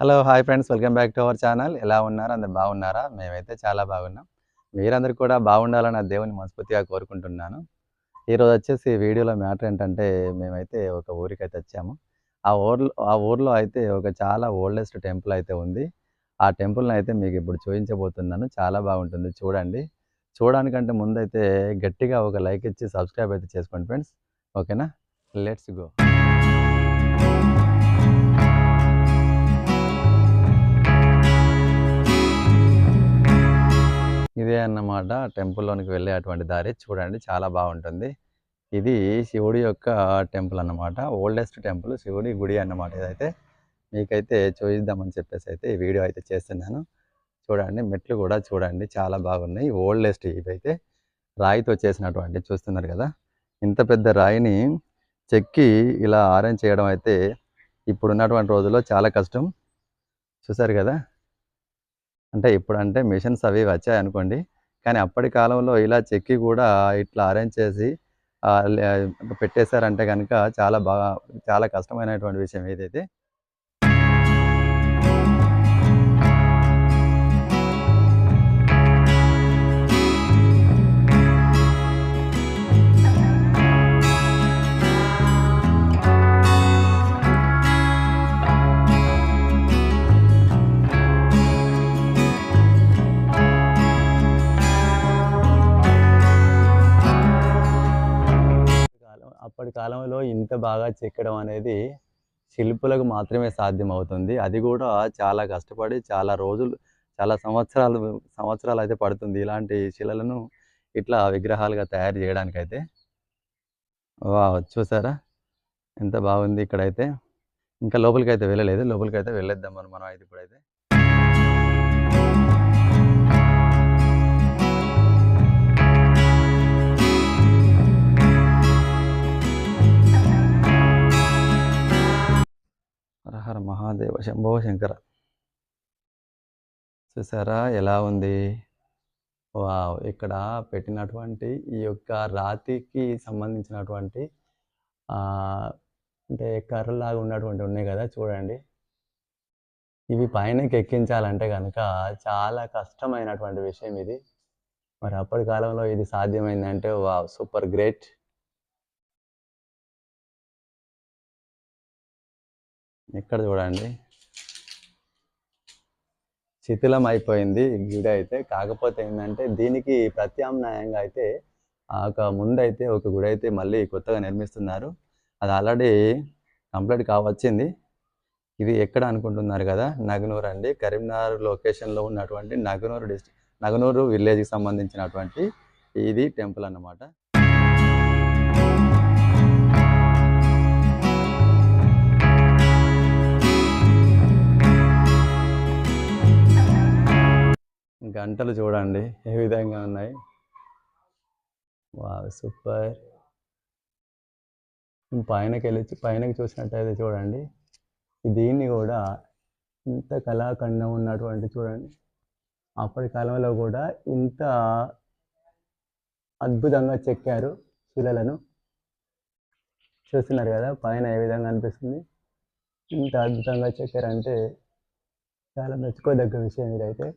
Hello hi friends welcome back to our channel ఎలా ఉన్నారు? అందరు బాగున్నారా? మేమైతే చాలా బాగున్నాం. మీరందరూ కూడా బాగుండాలని దేవుని మనస్ఫూర్తిగా కోరుకుంటున్నాను. ఈరోజు వచ్చేసి వీడియోలో మ్యాటర్ ఏంటంటే మేమైతే ఒక ఊరికి అయితే వచ్చాము. ఆ ఊర్లో ఆ ఊర్లో అయితే ఒక చాలా ఓల్డెస్ట్ టెంపుల్ అయితే ఉంది. ఆ టెంపుల్ని అయితే మీకు ఇప్పుడు చూపించబోతున్నాను. చాలా బాగుంటుంది. చూడండి. చూడడానికంటే ముందైతే గట్టిగా ఒక లైక్ ఇచ్చి సబ్స్క్రైబ్ అయితే చేసుకోండి ఫ్రెండ్స్ ఓకేనా లెట్స్ గో ఇదే అన్నమాట టెంపుల్లోనికి వెళ్ళే అటువంటి దారి. చూడండి చాలా బాగుంటుంది. ఇది శివుడి యొక్క టెంపుల్ అన్నమాట. ఓల్డెస్ట్ టెంపుల్ శివుడి గుడి అన్నమాట ఇదైతే. మీకైతే చూపిద్దామని చెప్పేసి అయితే ఈ వీడియో అయితే చేస్తున్నాను. చూడండి మెట్లు కూడా చూడండి చాలా బాగున్నాయి. ఓల్డెస్ట్ ఇవైతే. రాయితో చేసినటువంటి చూస్తున్నారు కదా. ఇంత పెద్ద రాయిని చెక్కి ఇలా ఆరెంజ్ చేయడం అయితే ఇప్పుడున్నటువంటి రోజుల్లో చాలా కష్టం. చూసారు కదా? అంటే ఇప్పుడు అంటే మిషన్స్ అవి వచ్చాయి అనుకోండి. కానీ అప్పటి కాలంలో ఇలా చెక్కి కూడా ఇట్లా అరేంజ్ చేసి పెట్టేశారంటే కనుక చాలా బాగా చాలా కష్టమైనటువంటి విషయం ఏదైతే అప్పటి కాలంలో ఇంత బాగా చెక్కడం అనేది శిల్పులకు మాత్రమే సాధ్యం అవుతుంది అది కూడా చాలా కష్టపడి చాలా రోజులు చాలా సంవత్సరాలు సంవత్సరాలు అయితే పడుతుంది ఇలాంటి శిలలను ఇట్లా విగ్రహాలుగా తయారు చేయడానికైతే. వా చూసారా? ఎంత బాగుంది ఇక్కడైతే. ఇంకా లోపలికి అయితే వెళ్ళలేదు. లోపలికి అయితే వెళ్ళేద్దాం మనం మనం అయితే ఇప్పుడైతే. మహాదేవ శంభో శంకర. చూసారా ఎలా ఉంది? వావ్! ఇక్కడ పెట్టినటువంటి ఈ యొక్క రాతికి సంబంధించినటువంటి అంటే కర్రలాగా ఉన్నటువంటి ఉన్నాయి కదా చూడండి. ఇవి పైనకి ఎక్కించాలంటే కనుక చాలా కష్టమైనటువంటి విషయం ఇది. మరి అప్పటి కాలంలో ఇది సాధ్యమైందంటే వావ్! Super great. ఇక్కడ చూడండి. శిథిలం అయిపోయింది గుడి అయితే. కాకపోతే ఏంటంటే దీనికి ప్రత్యామ్నాయంగా అయితే ఒక ముందైతే ఒక గుడి అయితే మళ్ళీ కొత్తగా నిర్మిస్తున్నారు. అది ఆల్రెడీ కంప్లీట్ కావచ్చింది. ఇది ఎక్కడ అనుకుంటున్నారు కదా? నగనూరు అండి. కరీంనగర్ లొకేషన్లో ఉన్నటువంటి నగనూరు డిస్ట్రిక్ట్ నగనూరు విలేజ్కి సంబంధించినటువంటి ఇది టెంపుల్ అన్నమాట. గంటలు చూడండి ఏ విధంగా ఉన్నాయి. వా సూపర్. పైనకి వెళ్ళి పైనకి చూసినట్టయితే చూడండి దీన్ని కూడా ఇంత కళాఖండం ఉన్నటువంటి చూడండి అప్పటి కాలంలో కూడా ఇంత అద్భుతంగా చెక్కారు శిలలను. చూస్తున్నారు కదా పైన ఏ విధంగా అనిపిస్తుంది. ఇంత అద్భుతంగా చెక్కారంటే చాలా మెచ్చుకోదగ్గ విషయం ఇదైతే.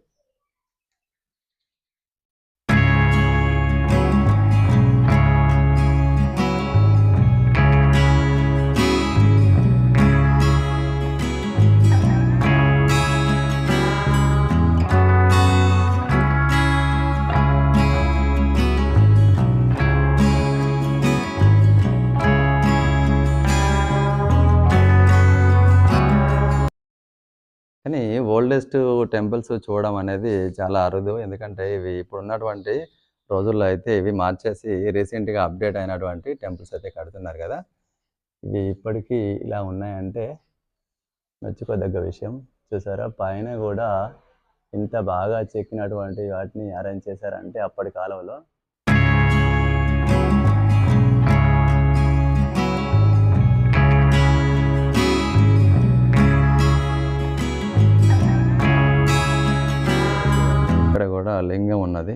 ఓల్డెస్ట్ టెంపుల్స్ చూడడం అనేది చాలా అరుదు. ఎందుకంటే ఇవి ఇప్పుడు ఉన్నటువంటి రోజుల్లో అయితే ఇవి మార్చేసి రీసెంట్గా అప్డేట్ అయినటువంటి టెంపుల్స్ అయితే కడుతున్నారు కదా. ఇవి ఇప్పటికీ ఇలా ఉన్నాయంటే మెచ్చుకోదగ్గ విషయం. చూసారా? పైన కూడా ఇంత బాగా చెక్కినటువంటి వాటిని అరేంజ్ చేశారంటే అప్పటి కాలంలో ఇక్కడ కూడా లింగం ఉన్నది.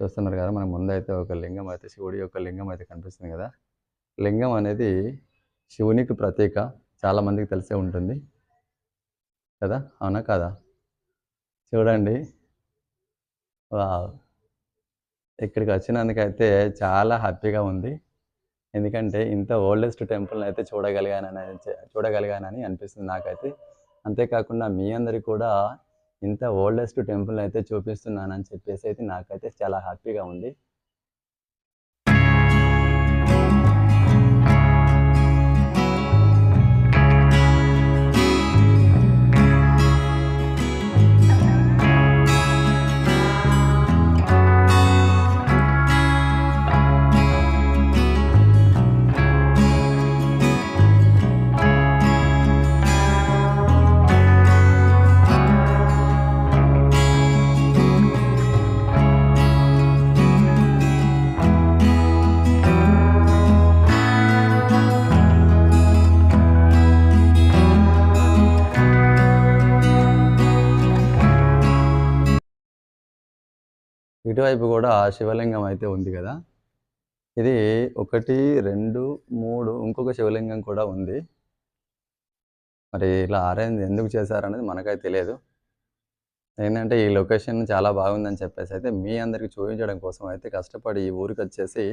చూస్తున్నారు కదా మన ముందైతే ఒక లింగం అయితే శివుడి యొక్క లింగం అయితే కనిపిస్తుంది కదా. లింగం అనేది శివునికి ప్రతీక చాలా మందికి తెలిసే ఉంటుంది. కదా అవునా కదా? చూడండి. వావ్. ఇక్కడికి వచ్చినందుకైతే చాలా హ్యాపీగా ఉంది. ఎందుకంటే ఇంత ఓల్డెస్ట్ టెంపుల్ని అయితే చూడగలిగానని చూడగలిగానని అనిపిస్తుంది నాకైతే. అంతేకాకుండా మీ అందరికీ కూడా ఇంత ఓల్డెస్ట్ టెంపుల్ అయితే చూపిస్తున్నానని చెప్పేసి అయితే నాకైతే చాలా హ్యాపీగా ఉంది. ఇటువైపు కూడా శివలింగం అయితే ఉంది కదా. ఇది ఒకటి రెండు మూడు ఇంకొక శివలింగం కూడా ఉంది. మరి ఇలా అరేంజ్ ఎందుకు చేశారనేది మనకైతే తెలియదు. ఏంటంటే ఈ లొకేషన్ చాలా బాగుందని చెప్పేసి అయితే మీ అందరికి చూపించడం కోసం అయితే కష్టపడి ఈ ఊరికి వచ్చేసి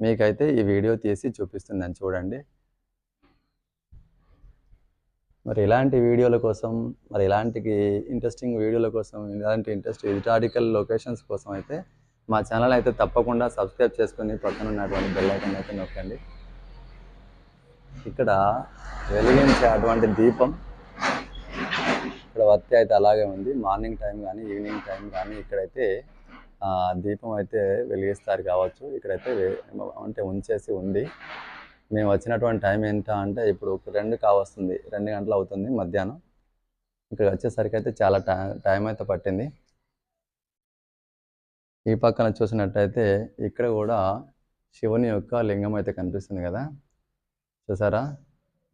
మీకైతే ఈ వీడియో తీసి చూపిస్తుందని చూడండి. మరి ఇలాంటి వీడియోల కోసం మరి ఇలాంటి ఇంట్రెస్టింగ్ వీడియోల కోసం ఇలాంటి ఇంట్రెస్ట్ హిస్టారికల్ లొకేషన్స్ కోసం అయితే మా ఛానల్ అయితే తప్పకుండా సబ్స్క్రైబ్ చేసుకుని పక్కన ఉన్నటువంటి బెల్ అయితే నొక్కండి. ఇక్కడ వెలిగించే అటువంటి దీపం ఇక్కడ వత్తి అయితే అలాగే ఉంది. మార్నింగ్ టైం కానీ ఈవినింగ్ టైం కానీ ఇక్కడైతే దీపం అయితే వెలిగిస్తారు కావచ్చు. ఇక్కడైతే అంటే ఉంచేసి ఉంది. మేము వచ్చినటువంటి టైం ఎంత అంటే ఇప్పుడు ఒక రెండు కావస్తుంది. రెండు గంటలు అవుతుంది మధ్యాహ్నం. ఇక్కడ వచ్చేసరికి అయితే చాలా టైం టైం అయితే పట్టింది. ఈ పక్కన చూసినట్టయితే ఇక్కడ కూడా శివుని యొక్క లింగం అయితే కనిపిస్తుంది కదా. చూసారా?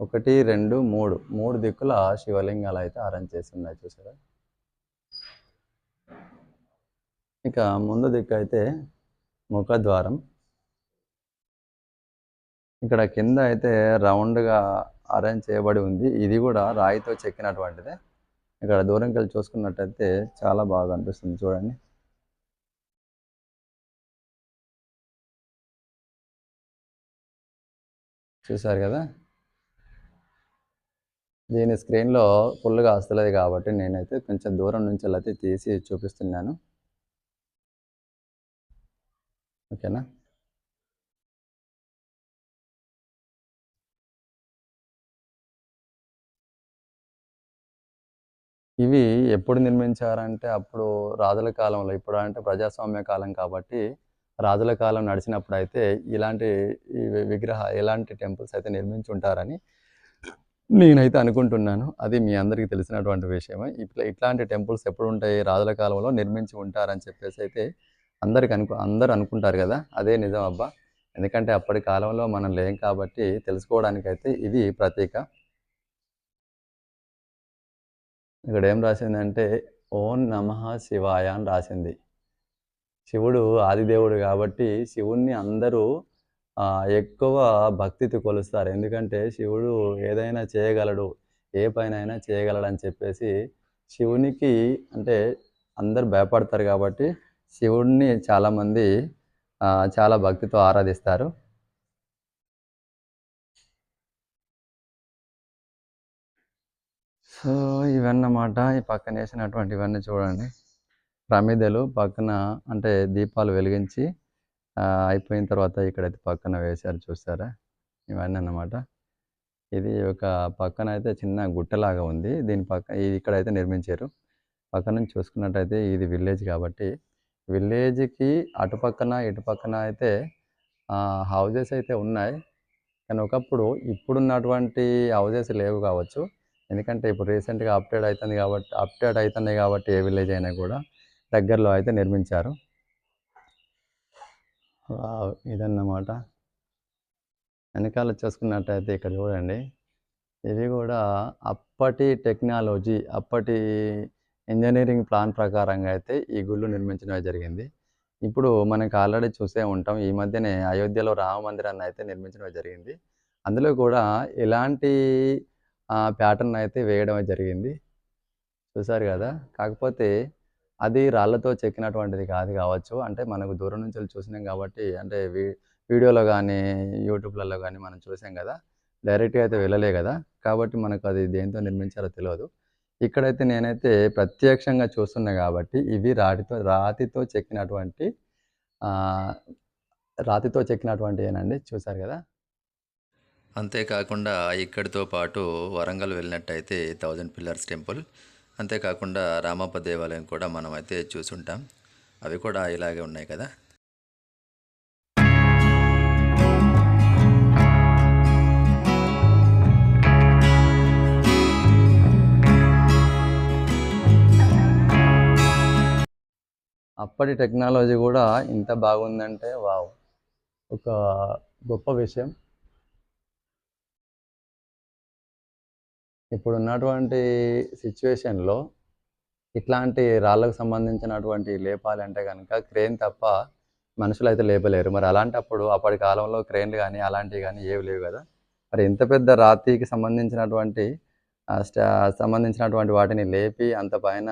ఒకటి రెండు మూడు. మూడు దిక్కుల శివలింగాలు అయితే అరేంజ్ చేసి ఉన్నాయి చూసారా? ఇక ముందు దిక్కు అయితే ముఖద్వారం. ఇక్కడ కింద అయితే రౌండ్గా అరేంజ్ చేయబడి ఉంది. ఇది కూడా రాయితో చెక్కినటువంటిదే. ఇక్కడ దూరంకి వెళ్ళి చూసుకున్నట్టయితే చాలా బాగా అనిపిస్తుంది చూడండి. చూసారు కదా? దీని స్క్రీన్లో ఫుల్గా వస్తలేదు కాబట్టి నేనైతే కొంచెం దూరం నుంచి అయితే తీసి చూపిస్తున్నాను. ఓకేనా? ఇవి ఎప్పుడు నిర్మించారంటే అప్పుడు రాజుల కాలంలో ఇప్పుడు అంటే ప్రజాస్వామ్య కాలం కాబట్టి రాజుల కాలం నడిచినప్పుడు అయితే ఇలాంటి విగ్రహ ఇలాంటి టెంపుల్స్ అయితే నిర్మించి ఉంటారని నేనైతే అనుకుంటున్నాను. అది మీ అందరికీ తెలిసినటువంటి విషయమే. ఇట్లా ఇట్లాంటి టెంపుల్స్ ఎప్పుడు ఉంటాయి రాజుల కాలంలో నిర్మించి ఉంటారని చెప్పేసి అయితే అందరికి అనుకు అందరు అనుకుంటారు కదా. అదే నిజం అబ్బా. ఎందుకంటే అప్పటి కాలంలో మనం లేం కాబట్టి తెలుసుకోవడానికైతే ఇది ప్రతీక. ఇక్కడ ఏం రాసిందంటే ఓం నమః శివాయ అని రాసింది. శివుడు ఆదిదేవుడు కాబట్టి శివుణ్ణి అందరూ ఎక్కువ భక్తితో కొలుస్తారు. ఎందుకంటే శివుడు ఏదైనా చేయగలడు ఏ పైన అయినా చేయగలడు అని చెప్పేసి శివునికి అంటే అందరు భయపడతారు కాబట్టి శివుడిని చాలామంది చాలా భక్తితో ఆరాధిస్తారు. సో ఇవన్నమాట. ఈ పక్కన వేసినటువంటి ఇవన్నీ చూడండి. ప్రమిదలు పక్కన అంటే దీపాలు వెలిగించి అయిపోయిన తర్వాత ఇక్కడైతే పక్కన వేశారు చూసారా? ఇవన్నీ అన్నమాట ఇది ఒక పక్కన అయితే చిన్న గుట్టలాగా ఉంది. దీని పక్క ఇక్కడైతే నిర్మించారు. పక్క నుంచి చూసుకున్నట్టయితే ఇది విలేజ్ కాబట్టి విలేజ్కి అటు పక్కన ఇటు పక్కన అయితే హౌజెస్ అయితే ఉన్నాయి. కానీ ఒకప్పుడు ఇప్పుడున్నటువంటి హౌజెస్ లేవు కావచ్చు. ఎందుకంటే ఇప్పుడు రీసెంట్గా అప్డేట్ అవుతుంది కాబట్టి అప్డేట్ అవుతున్నాయి కాబట్టి ఏ విలేజ్ అయినా కూడా దగ్గరలో అయితే నిర్మించారు. వావ్, ఇదన్నమాట. వెనకాల చూసుకున్నట్టయితే ఇక్కడ చూడండి. ఇవి కూడా అప్పటి టెక్నాలజీ అప్పటి ఇంజనీరింగ్ ప్లాన్ ప్రకారంగా అయితే ఈ గుళ్ళు నిర్మించడం జరిగింది. ఇప్పుడు మనకు ఆల్రెడీ చూసే ఉంటాం ఈ మధ్యనే అయోధ్యలో రామ మందిరాన్ని అయితే నిర్మించడం జరిగింది. అందులో కూడా ఇలాంటి ప్యాటర్న్ అయితే వేయడం జరిగింది. చూసారు కదా? కాకపోతే అది రాళ్ళతో చెక్కినటువంటిది కాదు కావచ్చు. అంటే మనకు దూరం నుంచి చూసినాం కాబట్టి అంటే వీ వీడియోలో కానీ యూట్యూబ్లలో కానీ మనం చూసాం కదా? డైరెక్ట్గా అయితే వెళ్ళలే కదా? కాబట్టి మనకు అది దేంతో నిర్మించారో తెలియదు ఇక్కడైతే నేనైతే ప్రత్యక్షంగా చూస్తున్నా కాబట్టి ఇవి రాతితో రాతితో చెక్కినటువంటి రాతితో చెక్కినటువంటి ఏనండి చూసారు కదా? అంతేకాకుండా ఇక్కడితో పాటు వరంగల్ వెళ్ళినట్టయితే థౌజండ్ పిల్లర్స్ టెంపుల్. అంతేకాకుండా రామప్ప దేవాలయం కూడా మనం అయితే చూసుంటాం. అవి కూడా ఇలాగే ఉన్నాయి కదా. అప్పటి టెక్నాలజీ కూడా ఇంత బాగుందంటే వావ్. ఒక గొప్ప విషయం. ఇప్పుడు ఉన్నటువంటి సిచ్యువేషన్లో ఇట్లాంటి రాళ్ళకు సంబంధించినటువంటి లేపాలంటే కనుక క్రేన్ తప్ప మనుషులు అయితే లేపలేరు. మరి అలాంటప్పుడు అప్పటి కాలంలో క్రేన్లు కానీ అలాంటివి కానీ ఏవి లేవు కదా. మరి ఇంత పెద్ద రాతికి సంబంధించినటువంటి సంబంధించినటువంటి వాటిని లేపి అంత పైన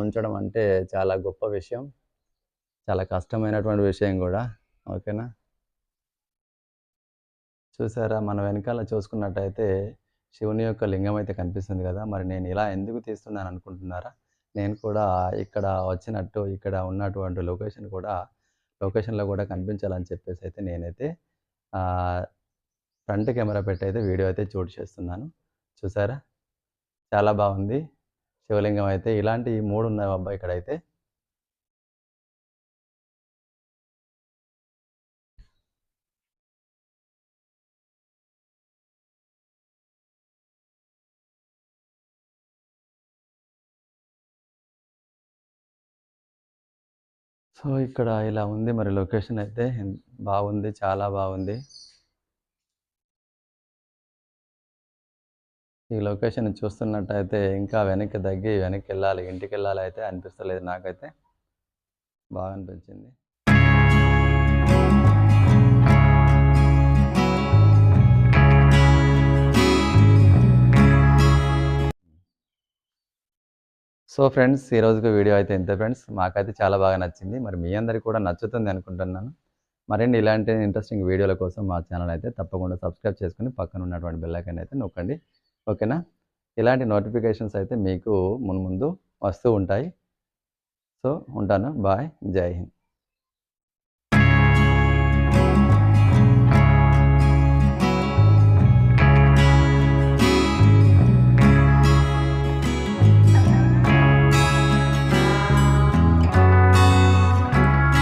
ఉంచడం అంటే చాలా గొప్ప విషయం. చాలా కష్టమైనటువంటి విషయం కూడా. ఓకేనా? చూసారా? మన వెనకాల చూసుకున్నట్టయితే శివుని యొక్క లింగం అయితే కనిపిస్తుంది కదా మరి నేను ఇలా ఎందుకు తీస్తున్నాను అనుకుంటున్నారా? నేను కూడా ఇక్కడ వచ్చినట్టు ఇక్కడ ఉన్నటువంటి లొకేషన్ కూడా లొకేషన్లో కూడా కనిపించాలని చెప్పేసి అయితే నేనైతే ఫ్రంట్ కెమెరా పెట్టి అయితే వీడియో అయితే షూట్ చేస్తున్నాను. చూసారా? చాలా బాగుంది. శివలింగం అయితే ఇలాంటి మూడు ఉన్నాయి అబ్బా ఇక్కడైతే. సో ఇక్కడ ఇలా ఉంది మరి లొకేషన్ అయితే. బాగుంది చాలా బాగుంది. ఈ లొకేషన్ చూస్తున్నట్టయితే ఇంకా వెనక్కి తగ్గి వెనక్కి వెళ్ళాలి. ఇంటికి వెళ్ళాలి అయితే అనిపిస్తలేదు నాకైతే. బాగా అనిపించింది. సో ఫ్రెండ్స్ ఈ రోజుకి వీడియో అయితే ఇంతే ఫ్రెండ్స్. మాకైతే చాలా బాగా నచ్చింది. మరి మీ అందరికీ కూడా నచ్చుతుంది అనుకుంటున్నాను. మరిన్ని ఇలాంటి ఇంట్రెస్టింగ్ వీడియోల కోసం మా ఛానల్ అయితే తప్పకుండా సబ్స్క్రైబ్ చేసుకుని పక్కన ఉన్నటువంటి బెల్ అయితే నొక్కండి. ఓకేనా? ఇలాంటి నోటిఫికేషన్స్ అయితే మీకు మున్ముందు వస్తూ ఉంటాయి. సో ఉంటాను. బాయ్. జై హింద్.